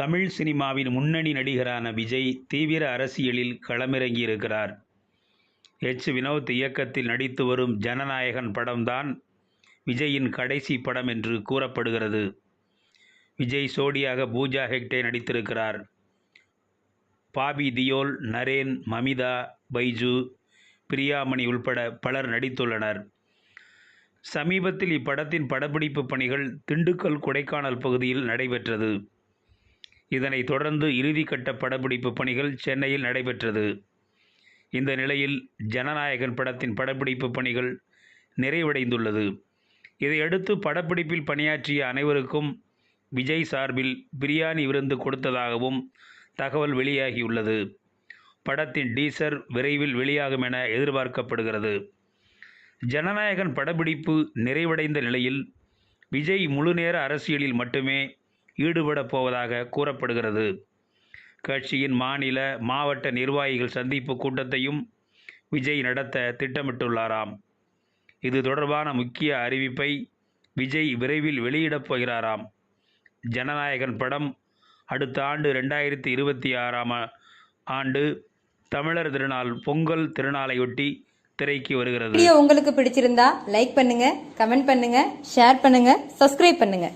தமிழ் சினிமாவின் முன்னணி நடிகரான விஜய் தீவிர அரசியலில் களமிறங்கியிருக்கிறார். எச் வினோத் இயக்கத்தில் நடித்து வரும் ஜனநாயகன் படம்தான் விஜயின் கடைசி படம் என்று கூறப்படுகிறது. விஜய் சோடியாக பூஜா ஹெக்டே நடித்திருக்கிறார். பாபி தியோல் நரேன் மமிதா பைஜு பிரியாமணி உள்பட பலர் நடித்துள்ளனர். சமீபத்தில் இப்படத்தின் படப்பிடிப்பு பணிகள் திண்டுக்கல் கொடைக்கானல் பகுதியில் நடைபெற்றது. இதனைத் தொடர்ந்து இறுதிக்கட்ட படப்பிடிப்பு பணிகள் சென்னையில் நடைபெற்றது. இந்த நிலையில் ஜனநாயகன் படத்தின் படப்பிடிப்பு பணிகள் நிறைவடைந்துள்ளது. இதையடுத்து படப்பிடிப்பில் பணியாற்றிய அனைவருக்கும் விஜய் சார்பில் பிரியாணி விருந்து கொடுத்ததாகவும் தகவல் வெளியாகியுள்ளது. படத்தின் டீசர் விரைவில் வெளியாகும் என எதிர்பார்க்கப்படுகிறது. ஜனநாயகன் படப்பிடிப்பு நிறைவடைந்த நிலையில் விஜய் முழுநேர அரசியலில் மட்டுமே ஈடுபடப் போவதாக கூறப்படுகிறது. கட்சியின் மாநில மாவட்ட நிர்வாகிகள் சந்திப்பு கூட்டத்தையும் விஜய் நடத்த திட்டமிட்டுள்ளாராம். இது தொடர்பான முக்கிய அறிவிப்பை விஜய் விரைவில் வெளியிடப் போகிறாராம். ஜனநாயகன் படம் அடுத்த ஆண்டு ரெண்டாயிரத்தி இருபத்தி ஆறாம் ஆண்டு தமிழர் திருநாள் பொங்கல் திருநாளையொட்டி திரைக்கு வருகிறது. வீடியோ உங்களுக்கு பிடிச்சிருந்தா லைக் பண்ணுங்க கமெண்ட் பண்ணுங்க ஷேர் பண்ணுங்க சப்ஸ்கிரைப் பண்ணுங்க.